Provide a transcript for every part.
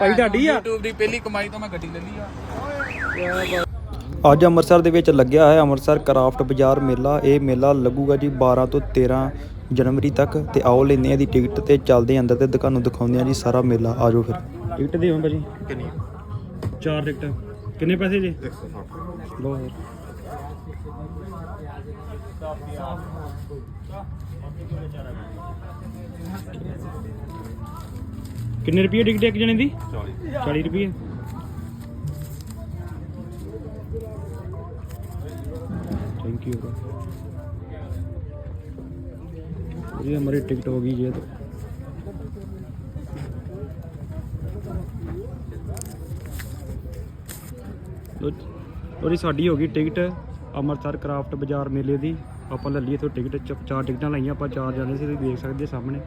ਭਾਈ ਤੁਹਾਡੀ ਆ? YouTube ਦੀ ਪਹਿਲੀ ਕਮਾਈ ਤੋਂ ਮੈਂ ਗੱਡੀ ਲੈ ਲਈ ਆ। ਅੱਜ ਅੰਮ੍ਰਿਤਸਰ ਦੇ ਵਿੱਚ ਲੱਗਿਆ ਹੈ ਅੰਮ੍ਰਿਤਸਰ ਕਰਾਫਟ ਬਾਜ਼ਾਰ ਮੇਲਾ। ਇਹ ਮੇਲਾ ਲੱਗੂਗਾ ਜੀ 12 ਤੋਂ 13 ਜਨਵਰੀ ਤੱਕ ਤੇ ਆਓ ਲੈਂਦੇ ਆ ਦੀ ਟਿਕਟ ਤੇ ਚੱਲਦੇ ਅੰਦਰ ਤੇ ਦੁਕਾਨ ਦਿਖਾਉਂਦੇ ਆ ਜੀ ਸਾਰਾ ਮੇਲਾ। ਆਜੋ ਫਿਰ। ਟਿਕਟ ਦੇ ਹਾਂ ਭਾਜੀ ਕਿੰਨੀ? ਚਾਰ ਟਿਕਟ। ਕਿੰਨੇ ਪੈਸੇ ਜੀ? 160 ਲੋ ਕਿੰਨੇ ਰੁਪਏ ਟਿਕਟ ਇੱਕ ਜਣੇ ਦੀ 40 40 ਰੁਪਏ थैंक यू जी हमारी टिकट होगी ये तो ਲੋ ਉਹਦੀ ਸਾਡੀ ਹੋ ਗਈ ਟਿਕਟ ਅੰਮ੍ਰਿਤਸਰ ਕਰਾਫਟ ਬਾਜ਼ਾਰ ਮੇਲੇ ਦੀ ਆਪਾਂ ਲੈ ਲਈ ਇੱਥੋਂ ਟਿਕਟ ਚ- ਚਾਰ ਟਿਕਟਾਂ ਲਈਆਂ ਆਪਾਂ ਚਾਰ ਜਾਣੇ ਸੀ ਤੁਸੀਂ ਦੇਖ ਸਕਦੇ ਹੋ ਸਾਹਮਣੇ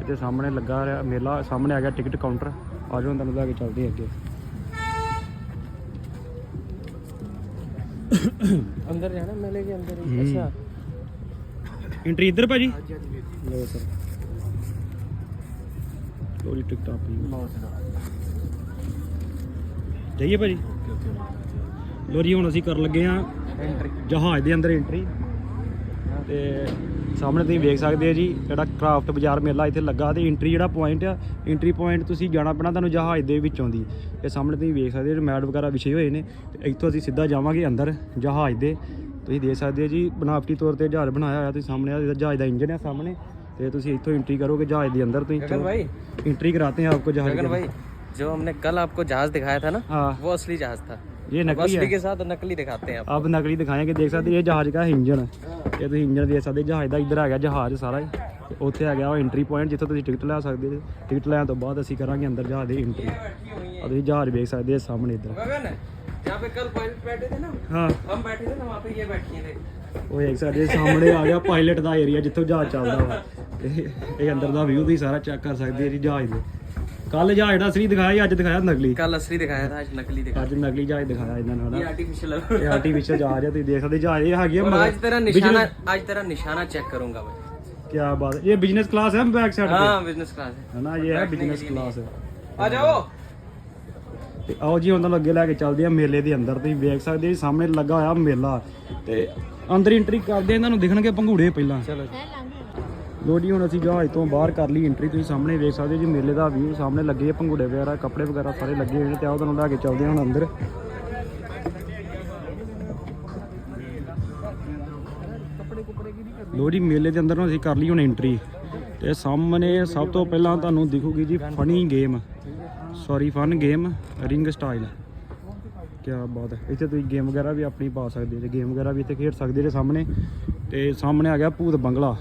ਇੱਥੇ ਸਾਹਮਣੇ ਲੱਗਾ ਰਿਹਾ ਮੇਲਾ ਸਾਹਮਣੇ ਆ ਗਿਆ ਟਿਕਟ ਕਾਊਂਟਰ। ਆਜੋ ਹੁਣ ਤੁਹਾਨੂੰ ਲੈ ਕੇ ਚੱਲਦੇ ਅੱਗੇ। ਅੰਦਰ ਜਾਣਾ ਮੇਲੇ ਦੇ ਅੰਦਰ ਹੀ। ਅੱਛਾ। ਐਂਟਰੀ ਇੱਧਰ ਭਾਜੀ? ਲੋ ਸਰ। ਲੋਰੀ ਟਿਕਟ ਆਪਣੀ ਲੋ ਸਰ। ਜਾਈਏ ਭਾਜੀ? ਲੋਰੀ ਹੁਣ ਅਸੀਂ ਕਰਨ ਲੱਗੇ ਆ ਐਂਟਰੀ ਜਹਾਜ਼ ਦੇ ਅੰਦਰ ਐਂਟਰੀ ਤੇ ਸਾਹਮਣੇ ਤੁਸੀਂ ਵੇਖ ਸਕਦੇ ਆ ਜੀ ਜਿਹੜਾ ਕਰਾਫਟ ਬਾਜ਼ਾਰ ਮੇਲਾ ਇੱਥੇ ਲੱਗਾ ਤੇ ਐਂਟਰੀ ਜਿਹੜਾ ਪੁਆਇੰਟ ਆ ਐਂਟਰੀ ਪੁਆਇੰਟ ਤੁਸੀਂ ਜਾਣਾ ਪੈਣਾ ਤੁਹਾਨੂੰ ਜਹਾਜ਼ ਦੇ ਵਿੱਚੋਂ ਦੀ ਇਹ ਸਾਹਮਣੇ ਤੁਸੀਂ ਵੇਖ ਸਕਦੇ ਹੋ ਮੈਟ ਵਗੈਰਾ ਵਿਛੇ ਹੋਏ ਨੇ ਤੇ ਇੱਥੋਂ ਅਸੀਂ ਸਿੱਧਾ ਜਾਵਾਂਗੇ ਅੰਦਰ ਜਹਾਜ਼ ਦੇ ਤੁਸੀਂ ਦੇਖ ਸਕਦੇ ਹੋ ਜੀ ਬਣਾਵਟੀ ਤੌਰ ਤੇ ਜਹਾਜ਼ ਬਣਾਇਆ ਹੋਇਆ ਤੁਸੀਂ ਸਾਹਮਣੇ ਆ ਜਹਾਜ਼ ਦਾ ਇੰਜਨ ਆ ਸਾਹਮਣੇ ਤੇ ਤੁਸੀਂ ਇੱਥੋਂ ਐਂਟਰੀ ਕਰੋਗੇ ਜਹਾਜ਼ ਦੇ ਅੰਦਰ ਤੁਸੀਂ गगन भाई एंट्री कराते हैं आपको जहाज गगन के भाई जो हमने कल आपको जहाज दिखाया था ना हाँ वो असली जहाज था ये अब नकली असली है के साथ नकली दिखाते हैं आप ਆਪ ਨਕਲੀ ਦਿਖਾਏਗੇ ਦੇਖ ਸਕਦੇ ਇਹ ਜਹਾਜ਼ ਦਾ ਇੰਜਨ ਇਹ ਤੁਸੀਂ ਇੰਜਨ ਦੇਖ ਸਕਦੇ ਜਹਾਜ਼ ਦਾ ਇੱਧਰ ਆ ਗਿਆ ਜਹਾਜ਼ ਸਾਰਾ ਹੀ ਤੇ ਉੱਥੇ ਆ ਗਿਆ ਉਹ ਐਂਟਰੀ ਪੁਆਇੰਟ ਜਿੱਥੋਂ ਤੁਸੀਂ ਟਿਕਟ ਲੈ ਸਕਦੇ ਹੋ ਟਿਕਟ ਲੈਣ ਤੋਂ ਬਾਅਦ ਅਸੀਂ ਕਰਾਂਗੇ ਅੰਦਰ ਜਹਾਜ਼ ਦੀ ਐਂਟਰੀ ਆ ਤੁਸੀਂ ਜਹਾਜ਼ ਵੇਖ ਸਕਦੇ ਹੋ ਸਾਹਮਣੇ ਇੱਧਰ गगन जहाँ पे कल पायलट बैठे थे ना ਹਾਂ हम बैठे थे ना वहाँ पे ये बैठी थे ਉਹ ਦੇਖ ਸਕਦੇ ਹੋ ਸਾਹਮਣੇ ਆ ਗਿਆ ਪਾਇਲਟ ਦਾ ਏਰੀਆ ਜਿੱਥੋਂ ਜਹਾਜ਼ ਚੱਲਦਾ ਵਾ ਇਹ ਇਹ ਅੰਦਰ ਦਾ ਵਿਊ ਤੁਸੀਂ ਸਾਰਾ ਚੈੱਕ ਕਰ ਸਕਦੇ ਹੋ ਜੀ ਜਹਾਜ਼ ਦੇ ਕੱਲ ਜਹਾਜ਼ ਦਾ ਅਸਲੀ ਦਿਖਾਇਆ ਅੱਜ ਦਿਖਾਇਆ ਨਕਲੀ? ਕੱਲ ਅਸਲੀ ਦਿਖਾਇਆ ਤਾਂ ਅੱਜ ਨਕਲੀ ਦਿਖਾਇਆ। ਅੱਜ ਨਕਲੀ ਜਹਾਜ਼ ਦਿਖਾਇਆ ਇਹਨਾਂ ਨੇ ਇਹ ਹਨਾ ਇਹ ਆਰਟੀਫੀਸ਼ੀਅਲ ਜਹਾਜ਼ ਹੈ ਤੁਸੀਂ ਦੇਖ ਸਕਦੇ ਜਹਾਜ਼ ਇਹ ਹੈਗੀ ਆ ਅੱਜ ਤੇਰਾ ਨਿਸ਼ਾਨਾ ਅੱਜ ਤੇਰਾ ਨਿਸ਼ਾਨਾ ਚੈੱਕ ਕਰੂੰਗਾ ਮੈਂ। ਕੀ ਬਾਤ ਇਹ ਬਿਜ਼ਨਸ ਕਲਾਸ ਹੈ ਬੈਕ ਸਾਈਡ ਤੇ? ਹਾਂ ਬਿਜ਼ਨਸ ਕਲਾਸ ਹੈ। ਹਨਾ ਇਹ ਹੈ ਬਿਜ਼ਨਸ ਕਲਾਸ ਆ ਜਾਓ। ਤੇ ਆਓ ਜੀ ਉਹਨਾਂ ਨੂੰ ਅੱਗੇ ਲੈ ਕੇ ਚੱਲਦੇ ਆ ਮੇਲੇ ਦੇ ਅੰਦਰ। ਤੁਸੀਂ ਵੇਖ ਸਕਦੇ ਜੀ ਸਾਹਮਣੇ ਲੱਗਾ ਹੋਇਆ ਮੇਲਾ। ਤੇ ਅੰਦਰ ਐਂਟਰੀ ਕਰਦੇ ਇਹਨਾਂ ਨੂੰ ਦਿਖਣਗੇ ਪੰਘੂੜੇ ਪਹਿਲਾਂ। ਚਲੋ ਲੋ ਜੀ, ਹੁਣ ਅਸੀਂ ਜਹਾਜ਼ ਤੋਂ ਬਾਹਰ ਕਰ ਲਈ ਐਂਟਰੀ ਤੁਸੀਂ ਸਾਹਮਣੇ ਵੇਖ ਸਕਦੇ ਜੀ, ਮੇਲੇ ਦਾ ਵਿਊ ਸਾਹਮਣੇ ਲੱਗੇ ਆ ਪੰਘੂੜੇ ਵਗੈਰਾ, ਕੱਪੜੇ ਵਗੈਰਾ ਸਾਰੇ ਲੱਗੇ ਹੋਏ ਨੇ ਤੇ ਆਓ ਤੁਹਾਨੂੰ ਲੈ ਕੇ ਚੱਲਦੇ ਹਾਂ ਹੁਣ ਅੰਦਰ। ਲੋ ਜੀ, ਮੇਲੇ ਦੇ ਅੰਦਰ ਨੂੰ ਅਸੀਂ ਕਰ ਲਈ ਹੁਣ ਐਂਟਰੀ ਤੇ ਸਾਹਮਣੇ ਸਭ ਤੋਂ ਪਹਿਲਾਂ ਤੁਹਾਨੂੰ ਦਿਖੂਗੀ ਜੀ funny game sorry fun game ring style ਕੀ ਬਾਤ ਹੈ। ਇੱਥੇ ਤੁਸੀਂ ਗੇਮ ਵਗੈਰਾ ਵੀ ਆਪਣੀ ਪਾ ਸਕਦੇ ਜੇ ਗੇਮ ਵਗੈਰਾ ਵੀ ਇੱਥੇ ਖੇਡ ਸਕਦੇ ਜੇ ਸਾਹਮਣੇ। ਤੇ ਸਾਹਮਣੇ ਆ ਗਿਆ ਭੂਤ ਬੰਗਲਾ।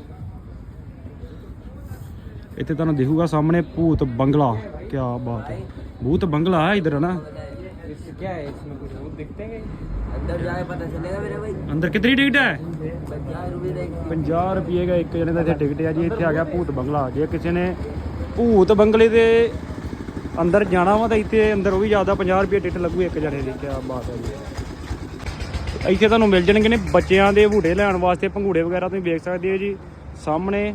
ਇੱਥੇ ਤੁਹਾਨੂੰ ਦਿਖੂਗਾ ਸਾਹਮਣੇ ਭੂਤ ਬੰਗਲਾ ਕੀ ਬਾਤ ਹੈ ਭੂਤ ਬੰਗਲਾ ਹੈ ਇਧਰ ਨਾ इससे क्या है इसमें कुछ भूत दिखते हैं अंदर जाए पता चलेगा मेरे भाई ਅੰਦਰ ਕਿਤਨੀ ਟਿਕਟ ਹੈ पचास रुपये देख 50 ਰੁਪਏ ਦਾ ਇੱਕ ਜਣੇ ਦਾ ਇੱਥੇ ਟਿਕਟ ਹੈ ਜੀ ਇੱਥੇ ਆ ਗਿਆ ਭੂਤ ਬੰਗਲਾ ਜੇ ਕਿਸੇ ਨੇ ਭੂਤ ਬੰਗਲੇ ਦੇ ਅੰਦਰ ਜਾਣਾ ਵਾ ਤਾਂ ਇੱਥੇ ਅੰਦਰ ਉਹ ਵੀ ਜ਼ਿਆਦਾ 50 ਰੁਪਏ ਟਿਕਟ ਲੱਗੂ ਇੱਕ ਜਣੇ ਦੀ ਕੀ ਬਾਤ ਹੈ ਜੀ ਇੱਥੇ ਤੁਹਾਨੂੰ ਮਿਲ ਜਾਣਗੇ ਨੇ ਬੱਚਿਆਂ ਦੇ ਝੂਟੇ ਲੈਣ ਵਾਸਤੇ ਪੰਘੂੜੇ ਵਗੈਰਾ ਤੁਸੀਂ ਵੇਖ ਸਕਦੇ ਹੋ ਜੀ ਸਾਹਮਣੇ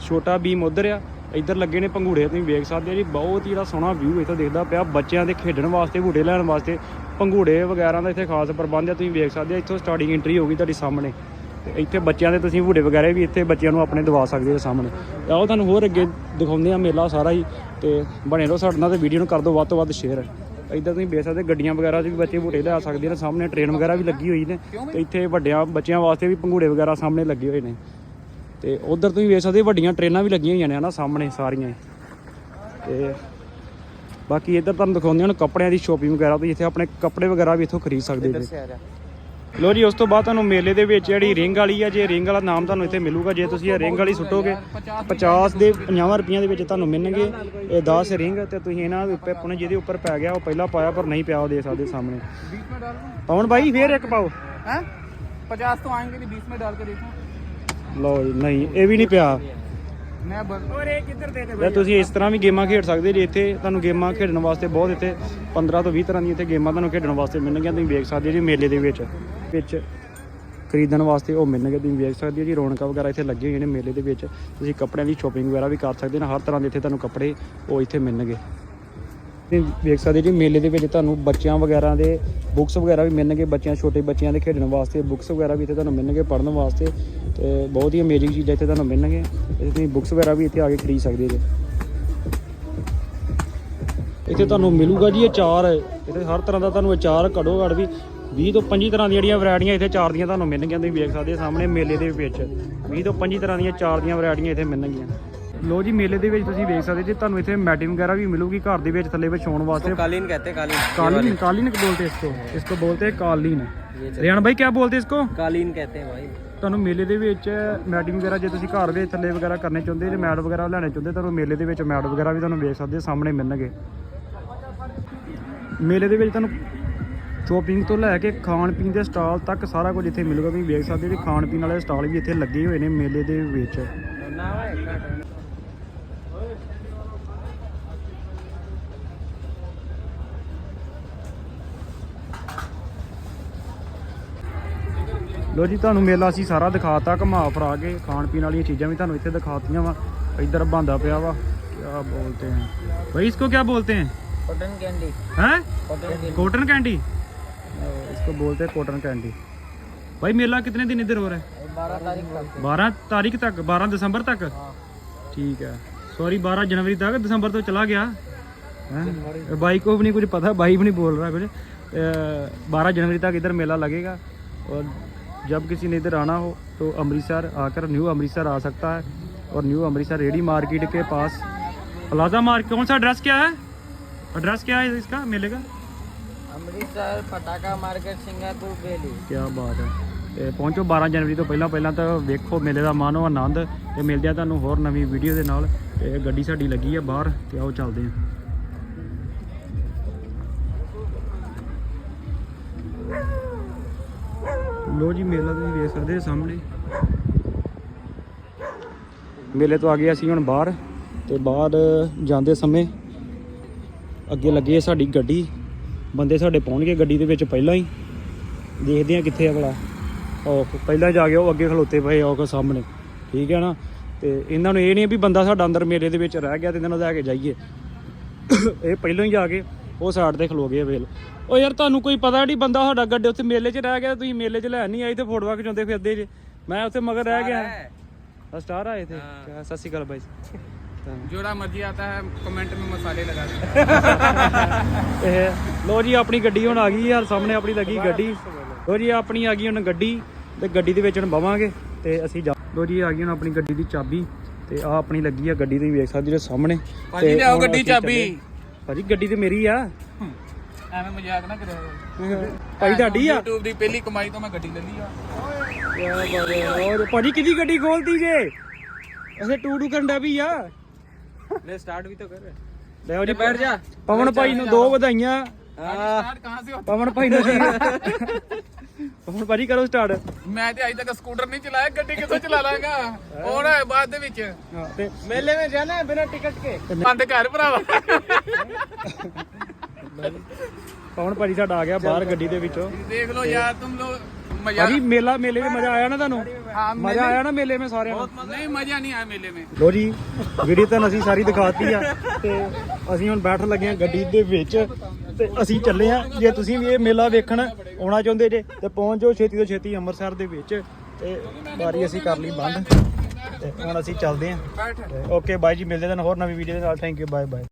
ਛੋਟਾ ਬੀਮ ਉਧਰ ਆ ਇੱਧਰ ਲੱਗੇ ਨੇ ਪੰਘੂੜੇ, ਤੁਸੀਂ ਵੇਖ ਸਕਦੇ ਹੋ ਜੀ, ਬਹੁਤ ਹੀ ਜਿਹੜਾ ਸੋਹਣਾ ਵਿਊ ਇੱਥੇ ਦੇਖਦਾ ਪਿਆ, ਬੱਚਿਆਂ ਦੇ ਖੇਡਣ ਵਾਸਤੇ, ਬੂਟੇ ਲੈਣ ਵਾਸਤੇ, ਪੰਘੂੜੇ ਵਗੈਰਾ ਦਾ ਇੱਥੇ ਖਾਸ ਪ੍ਰਬੰਧ ਆ, ਤੁਸੀਂ ਵੇਖ ਸਕਦੇ ਹੋ, ਇੱਥੋਂ ਸਟਾਰਟਿੰਗ ਐਂਟਰੀ ਹੋਗੀ ਤੁਹਾਡੀ ਸਾਹਮਣੇ। ਤੇ ਇੱਥੇ ਬੱਚਿਆਂ ਦੇ ਤੁਸੀਂ ਬੂਟੇ ਵਗੈਰਾ ਵੀ ਇੱਥੇ ਬੱਚਿਆਂ ਨੂੰ ਆਪਣੇ ਦਵਾ ਸਕਦੇ ਹੋ ਸਾਹਮਣੇ। ਆਓ ਤੁਹਾਨੂੰ ਹੋਰ ਅੱਗੇ ਦਿਖਾਉਂਦੇ ਆ ਮੇਲਾ ਸਾਰਾ ਹੀ, ਤੇ ਬਣੇ ਰਹੋ ਸਾਡੇ ਨਾਲ ਤੇ ਵੀਡੀਓ ਨੂੰ ਕਰ ਦਿਓ, ਵੱਧ ਤੋਂ ਵੱਧ ਸ਼ੇਅਰ ਇੱਧਰ ਤੁਸੀਂ ਵੇਖ ਸਕਦੇ ਗੱਡੀਆਂ ਵਗੈਰਾ 'ਚ ਵੀ ਬੱਚੇ ਝੂਟੇ ਲੈ ਸਕਦੇ ਨੇ, ਸਾਹਮਣੇ ਟ੍ਰੇਨ ਵਗੈਰਾ ਵੀ ਲੱਗੀ ਹੋਈ ਨੇ, ਤੇ ਇੱਥੇ ਵੱਡਿਆਂ ਬੱਚਿਆਂ ਵਾਸਤੇ ਵੀ ਪੰਘੂੜੇ ਵਗੈਰਾ ਸਾਹਮਣੇ ਲੱਗੇ ਹੋਏ ਨੇ। ਤੇ ਉਧਰ ਤੁਸੀਂ ਵੇਖ ਸਕਦੇ ਵੱਡੀਆਂ ਟ੍ਰੇਨਾਂ ਵੀ ਲੱਗੀਆਂ ਹੋਈਆਂ ਨੇ ਹਨਾ ਸਾਹਮਣੇ ਸਾਰੀਆਂ ਤੇ ਬਾਕੀ ਇੱਧਰ ਤੁਹਾਨੂੰ ਦਿਖਾਉਂਦੇ ਹਾਂ ਕੱਪੜਿਆਂ ਦੀ ਸ਼ੋਪਿੰਗ ਵਗੈਰਾ ਤੁਸੀਂ ਇੱਥੇ ਆਪਣੇ ਕੱਪੜੇ ਵਗੈਰਾ ਵੀ ਇੱਥੋਂ ਖਰੀਦ ਸਕਦੇ ਜੀ। ਲੋ ਜੀ। ਉਸ ਤੋਂ ਬਾਅਦ ਤੁਹਾਨੂੰ ਮੇਲੇ ਦੇ ਵਿੱਚ ਜਿਹੜੀ ਰਿੰਗ ਵਾਲੀ ਆ ਜੇ ਰਿੰਗ ਵਾਲਾ ਨਾਮ ਤੁਹਾਨੂੰ ਇੱਥੇ ਮਿਲੂਗਾ ਜੇ ਤੁਸੀਂ ਇਹ ਰਿੰਗ ਵਾਲੀ ਸੁੱਟੋਗੇ 50 ਦੇ 50 ਰੁਪਈਆਂ ਦੇ ਵਿੱਚ ਤੁਹਾਨੂੰ ਮਿਲਣਗੇ ਇਹ 10 ਰਿੰਗ ਤੇ ਤੁਸੀਂ ਇਹਨਾਂ ਦੇ ਉੱਪਰ ਪੁਣੇ ਜਿਹਦੇ ਉੱਪਰ ਪੈ ਗਿਆ ਉਹ ਪਹਿਲਾਂ ਪਾਇਆ ਪਰ ਨਹੀਂ ਪਿਆ ਉਹ ਦੇ ਸਕਦੇ ਸਾਹਮਣੇ। ਪਵਨ ਭਾਈ ਫੇਰ ਇੱਕ ਪਾਓ। ਹੈ? 50 ਤੋਂ ਆਏਗੇ ਤੇ 20 ਮੇ ਡਾਲ ਕੇ ਦੇਖੋ। ਲਓ ਨਹੀਂ ਇਹ ਵੀ ਨਹੀਂ ਪਿਆ। ਮੈਂ ਔਰ ਇਹ ਕਿੱਧਰ ਦੇ ਦੇ ਤੇ ਤੁਸੀਂ ਇਸ ਤਰ੍ਹਾਂ ਵੀ ਗੇਮਾਂ ਖੇਡ ਸਕਦੇ ਜੀ ਇੱਥੇ ਤੁਹਾਨੂੰ ਗੇਮਾਂ ਖੇਡਣ ਵਾਸਤੇ ਬਹੁਤ ਇੱਥੇ 15 ਤੋਂ 20 ਤਰ੍ਹਾਂ ਦੀਆਂ ਇੱਥੇ ਗੇਮਾਂ ਤੁਹਾਨੂੰ ਖੇਡਣ ਵਾਸਤੇ ਮਿਲਣਗੀਆਂ ਤੁਸੀਂ ਵੇਖ ਸਕਦੇ ਹੋ ਜੀ ਮੇਲੇ ਦੇ ਵਿੱਚ। ਵਿੱਚ ਖਰੀਦਣ ਵਾਸਤੇ ਉਹ ਮਿਲਣਗੇ ਤੁਸੀਂ ਵੇਖ ਸਕਦੇ ਹੋ ਜੀ ਰੌਣਕਾਂ ਵਗੈਰਾ ਇੱਥੇ ਲੱਗੇ ਹੋਏ ਨੇ ਮੇਲੇ ਦੇ ਵਿੱਚ। ਤੁਸੀਂ ਕੱਪੜਿਆਂ ਦੀ ਸ਼ੋਪਿੰਗ ਵਗੈਰਾ ਵੀ ਕਰ ਸਕਦੇ ਹੋ ਹਰ ਤਰ੍ਹਾਂ ਦੇ ਇੱਥੇ ਤੁਹਾਨੂੰ ਕੱਪੜੇ ਉਹ ਇੱਥੇ ਮਿਲਣਗੇ। ਤੁਸੀਂ ਵੇਖ ਸਕਦੇ ਜੀ ਮੇਲੇ ਦੇ ਵਿੱਚ ਤੁਹਾਨੂੰ ਬੱਚਿਆਂ ਵਗੈਰਾ ਦੇ ਬੁੱਕਸ ਵਗੈਰਾ ਵੀ ਮਿਲਣਗੇ ਬੱਚਿਆਂ ਛੋਟੇ ਬੱਚਿਆਂ ਦੇ ਖੇਡਣ ਵਾਸਤੇ ਬੁੱਕਸ ਵਗੈਰਾ ਵੀ ਇੱਥੇ ਤੁਹਾਨੂੰ ਮਿਲਣਗੇ ਪੜ੍ਹਨ ਵਾਸਤੇ। ਤੇ ਬਹੁਤ ਹੀ ਅਮੇਜ਼ਿੰਗ ਚੀਜ਼ਾਂ ਇੱਥੇ ਤੁਹਾਨੂੰ ਮਿਲਣਗੀਆਂ। ਇੱਥੇ ਤੁਸੀਂ ਬੁੱਕਸ ਵਗੈਰਾ ਵੀ ਇੱਥੇ ਆ ਕੇ ਖਰੀਦ ਸਕਦੇ ਜੇ। ਇੱਥੇ ਤੁਹਾਨੂੰ ਮਿਲੂਗਾ ਜੀ ਇਹ ਚਾਰ। ਇੱਥੇ ਹਰ ਤਰ੍ਹਾਂ ਦਾ ਤੁਹਾਨੂੰ ਅਚਾਰ ਘੜੋ ਘੜ ਵੀ 20 ਤੋਂ 25 ਤਰ੍ਹਾਂ ਦੀਆਂ ਜਿਹੜੀਆਂ ਵੈਰਾਈਟੀਆਂ ਇੱਥੇ ਚਾਰ ਦੀਆਂ ਤੁਹਾਨੂੰ ਮਿਲਣਗੀਆਂ ਤੁਸੀਂ ਵੇਖ ਸਕਦੇ ਹੋ ਸਾਹਮਣੇ ਮੇਲੇ ਦੇ ਵਿੱਚ। 20 ਤੋਂ 25 ਤਰ੍ਹਾਂ ਦੀਆਂ ਚਾਰ ਦੀਆਂ ਵੈਰਾਈਟੀਆਂ ਇੱਥੇ ਮਿਲਣਗੀਆਂ। ਲੋ ਜੀ ਮੇਲੇ ਦੇ ਵਿੱਚ ਤੁਸੀਂ ਵੇਖ ਸਕਦੇ ਜੀ ਤੁਹਾਨੂੰ ਇੱਥੇ ਮੈਟੀ ਵਗੈਰਾ ਵੀ ਮਿਲੂਗੀ ਘਰ ਦੇ ਵਿੱਚ ਥੱਲੇ ਵਿਛਾਉਣ ਵਾਸਤੇ। ਕਾਲੀਨ ਕਹਤੇ ਕਾਲੀਨ। ਕਾਲੀਨ ਕਾਲੀਨ ਬੋਲਤੇ ਇਸ ਤੋਂ ਇਸ ਤੋਂ ਬੋਲਤੇ ਕਾਲੀਨ। हैं कालीन रियान भाई क्या बोलते हैं इसको कालीन कहते हैं भाई ਤੁਹਾਨੂੰ ਮੇਲੇ ਦੇ ਵਿੱਚ ਮੈਟਿੰਗ ਵਗੈਰਾ ਜੇ ਤੁਸੀਂ ਘਰ ਦੇ ਥੱਲੇ ਵਗੈਰਾ ਕਰਨੇ ਚਾਹੁੰਦੇ ਜੇ ਮੈਟ ਵਗੈਰਾ ਲੈਣੇ ਚਾਹੁੰਦੇ ਤੁਹਾਨੂੰ ਮੇਲੇ ਦੇ ਵਿੱਚ ਮੈਟ ਵਗੈਰਾ ਵੀ ਤੁਹਾਨੂੰ ਵੇਖ ਸਕਦੇ ਹੋ, ਸਾਹਮਣੇ ਮਿਲਣਗੇ ਮੇਲੇ ਦੇ ਵਿੱਚ ਤੁਹਾਨੂੰ ਸ਼ੋਪਿੰਗ ਤੋਂ ਲੈ ਕੇ ਖਾਣ ਪੀਣ ਦੇ ਸਟਾਲ ਤੱਕ ਸਾਰਾ ਕੁਝ ਇੱਥੇ ਮਿਲੂਗਾ ਤੁਸੀਂ ਵੇਖ ਸਕਦੇ ਹੋ ਕਿ ਖਾਣ ਪੀਣ ਵਾਲੇ ਸਟਾਲ ਵੀ ਇੱਥੇ ਲੱਗੇ ਹੋਏ ਨੇ ਮੇਲੇ ਦੇ ਵਿੱਚ ਲੋ ਜੀ ਤੁਹਾਨੂੰ ਮੇਲਾ ਅਸੀਂ ਸਾਰਾ ਦਿਖਾਤਾ ਘੁਮਾ ਫਰਾ ਕੇ ਖਾਣ ਪੀਣ ਵਾਲੀਆਂ ਚੀਜ਼ਾਂ ਵੀ ਤੁਹਾਨੂੰ ਇੱਥੇ ਦਿਖਾਤੀਆਂ ਵਾ ਇੱਧਰ ਬੰਦਾ ਪਿਆ ਵਾ ਕੀ ਬੋਲਤੇ हैं भाई इसको क्या बोलते हैं कॉटन कैंडी हैं कॉटन कैंडी कॉटन कैंडी इसको बोलते हैं कॉटन कैंडी भाई मेला कितने दिन इधर हो रहा है बारह तारीख तक बारह तारीख तक बारह दिसंबर तक ठीक है सॉरी बारह जनवरी तक दिसंबर तो चला गया हैं? भाई को भी नहीं कुछ पता भाई भी नहीं बोल रहा कुछ बारह जनवरी तक इधर मेला लगेगा और जब किसी ने इधर आना हो तो अमृतसर आकर न्यू अमृतसर आ सकता है और न्यू अमृतसर रेडी मार्केट के पास प्लाजा मार्केट कौन सा एड्रेस क्या है एड्रेस क्या है इसका मेले का अमृतसर पटाखा मार्केट सिंगापुर बेली ਕੀ ਬਾਤ ਹੈ ਤੇ ਪਹੁੰਚੋ 12 ਜਨਵਰੀ ਤੋਂ ਪਹਿਲਾਂ ਪਹਿਲਾਂ ਤਾਂ ਵੇਖੋ ਮੇਲੇ ਦਾ ਮਾਣੋ ਆਨੰਦ ਤੇ ਮਿਲਦੇ ਆ ਤੁਹਾਨੂੰ ਹੋਰ ਨਵੀਂ ਵੀਡੀਓ ਦੇ ਨਾਲ ਤੇ ਗੱਡੀ ਸਾਡੀ ਲੱਗੀ ਆ ਬਾਹਰ ਤੇ ਆਓ ਚੱਲਦੇ ਆ ਲੋ ਜੀ ਮੇਲਾ ਤੁਸੀਂ ਵੇਖ ਸਕਦੇ ਸਾਹਮਣੇ। ਮੇਲੇ ਤੋਂ ਆ ਗਏ ਅਸੀਂ ਹੁਣ ਬਾਹਰ ਤੇ ਬਾਹਰ ਜਾਂਦੇ ਸਮੇਂ ਅੱਗੇ ਲੱਗੀ ਹੈ ਸਾਡੀ ਗੱਡੀ। ਬੰਦੇ ਸਾਡੇ ਪਹੁੰਚ ਗਏ ਗੱਡੀ ਦੇ ਵਿੱਚ ਪਹਿਲਾਂ ਹੀ। ਦੇਖਦੇ ਆ ਕਿੱਥੇ ਅਗਲਾ ਭਲਾ। ਉਹ ਪਹਿਲਾਂ ਜਾ ਕੇ ਉਹ ਅੱਗੇ ਖਲੋਤੇ ਪਏ ਆ ਉਹ ਸਾਹਮਣੇ। ਠੀਕ ਹੈ ਨਾ? ਤੇ ਇਹਨਾਂ ਨੂੰ ਇਹ ਨਹੀਂ ਵੀ ਬੰਦਾ ਸਾਡਾ ਅੰਦਰ ਮੇਲੇ ਦੇ ਵਿੱਚ ਰਹਿ ਗਿਆ ਤੇ ਇਹਨਾਂ ਨੂੰ ਲੈ ਕੇ ਜਾਈਏ। ਇਹ ਪਹਿਲਾਂ ਹੀ ਜਾ ਕੇ ਉਹ ਸਾਈਡ ਤੇ ਖਲੋ ਗਏ ਵੇਲ। ਉਹ ਯਾਰ ਤੁਹਾਨੂੰ ਕੋਈ ਪਤਾ ਨਹੀਂ ਬੰਦਾ ਸਾਡਾ ਗੱਡੇ ਉੱਥੇ ਮੇਲੇ 'ਚ ਰਹਿ ਗਿਆ ਤੁਸੀਂ ਮੇਲੇ 'ਚ ਲੈ ਨਹੀਂ ਆਈ ਤੇ ਫੋਟੋਆਂ ਖਿਚਾਉਂਦੇ ਫਿਰਦੇ ਜੇ। ਮੈਂ ਉੱਥੇ ਮਗਰ ਰਹਿ ਗਿਆ। ਸਟਾਰ ਆਏ ਥੇ ਸਤਿ ਸ਼੍ਰੀ ਬਾਈ ਜੋੜਾ ਮਰਜ਼ੀ ਆਤਾ ਹੈ ਕਮੈਂਟ ਮੇ ਮਸਾਲੇ ਲਗਾ ਦੇ। ਇਹ ਲੋ ਜੀ ਆਪਣੀ ਗੱਡੀ ਹੁਣ ਆ ਗਈ ਯਾਰ ਸਾਹਮਣੇ ਆਪਣੀ ਲੱਗੀ ਗੱਡੀ। ਲੋ ਜੀ ਆਪਣੀ ਆ ਗਈ ਹੁਣ ਗੱਡੀ ਤੇ ਗੱਡੀ ਦੇ ਵਿੱਚ ਹੁਣ ਬਵਾਂਗੇ ਤੇ ਅਸੀਂ ਲੋ ਜੀ ਆ ਗਈ ਹੁਣ ਆਪਣੀ ਗੱਡੀ ਦੀ ਚਾਬੀ ਤੇ ਆ ਆਪਣੀ ਲੱਗੀ ਆ ਗੱਡੀ ਦੀ ਵੇਖ ਸਕਦੇ ਜਿਹੜੇ ਸਾਹਮਣੇ। ਭਾਜੀ ਲਿਆਓ ਗੱਡੀ ਚਾਬੀ। ਭਾਜੀ ਗੱਡੀ ਤੇ ਮੇਰੀ ਆ। ਐਵੇਂ ਮਜ਼ਾਕ ਨਾ ਕਰਿਆ ਕਰੋ। ਭਾਈ ਤੁਹਾਡੀ ਆ? YouTube ਦੀ ਪਹਿਲੀ ਕਮਾਈ ਤੋਂ ਮੈਂ ਗੱਡੀ ਲੈ ਲਈ ਆ। ਹੋਰ ਭਾਜੀ ਕਿਹਦੀ ਗੱਡੀ ਖੋਲਤੀ ਜੇ? ਅਸੇ ਟੂ ਟੂ ਕਰਨ ਦਾ ਵੀ ਆ। ਲੈ ਸਟਾਰਟ ਵੀ ਤਾਂ ਕਰ। ਲੈ ਜੀ ਬੈਠ ਜਾ। ਪਵਨ ਭਾਈ ਨੂੰ ਦੋ ਵਧਾਈਆਂ। ਸਟਾਰਟ ਕਹਾਂ ਸੇ ਪਵਨ ਭਾਈ ਨੂੰ ਹੁਣ ਭਾਜੀ ਕਰੋ ਸਟਾਰਟ ਮੈਂ ਤੇ ਅਜੇ ਤੱਕ ਸਕੂਟਰ ਨਹੀਂ ਚਲਾਇਆ ਗੱਡੀ ਕਿੱਥੋਂ ਚਲਾ ਲਾਂਗਾ? ਹੁਣ ਬਾਅਦ ਦੇ ਵਿੱਚ। ਮੇਲੇ ਵਿੱਚ ਜਾਣਾ ਬਿਨਾਂ ਟਿਕਟ ਕੇ। ਬੰਦ ਕਰ ਭਰਾਵਾ। ਕੌਣ ਭਾਜੀ ਸਾਡਾ ਆ ਗਿਆ ਬਾਹਰ ਗੱਡੀ ਦੇ ਵਿੱਚੋਂ। ਦੇਖ ਲਓ ਯਾਰ ਤੁਮ ਲੋਗ ਮਜ਼ਾ ਭਾਜੀ ਮੇਲਾ ਮੇਲੇ ਵਿੱਚ ਮਜ਼ਾ ਆਇਆ ਨਾ ਤੁਹਾਨੂੰ? ਮਜ਼ਾ ਆਇਆ ਨਾ ਮੇਲੇ ਵਿੱਚ ਸਾਰਿਆਂ ਨੂੰ? ਨਹੀਂ ਮਜ਼ਾ ਨਹੀਂ ਆਇਆ ਮੇਲੇ ਵਿੱਚ। ਲੋ ਜੀ ਵੀਡੀਓ ਤਾਂ ਅਸੀਂ ਸਾਰੀ ਦਿਖਾਤੀ ਆ ਤੇ ਅਸੀਂ ਹੁਣ ਬੈਠਣ ਲੱਗੇ ਆ ਗੱਡੀ ਦੇ ਵਿੱਚ। ਤੇ ਅਸੀਂ ਚੱਲੇ ਆ ਜੇ ਤੁਸੀਂ ਵੀ ਇਹ ਮੇਲਾ ਵੇਖਣ ਆਉਣਾ ਚਾਹੁੰਦੇ ਜੇ, ਤੇ ਪਹੁੰਚ ਜਾਓ ਛੇਤੀ ਤੋਂ ਛੇਤੀ ਅੰਮ੍ਰਿਤਸਰ ਦੇ ਵਿੱਚ ਤੇ ਵਾਰੀ ਅਸੀਂ ਕਰ ਲਈ ਬੰਦ। ਤੇ ਹੁਣ ਅਸੀਂ ਚੱਲਦੇ ਆ बैठ ਓਕੇ ਬਾਈ ਜੀ, ਮਿਲਦੇ ਹਾਂ ਤੁਹਾਨੂੰ ਹੋਰ ਨਵੀਂ ਵੀਡੀਓ ਦੇ ਨਾਲ। Thank you bye bye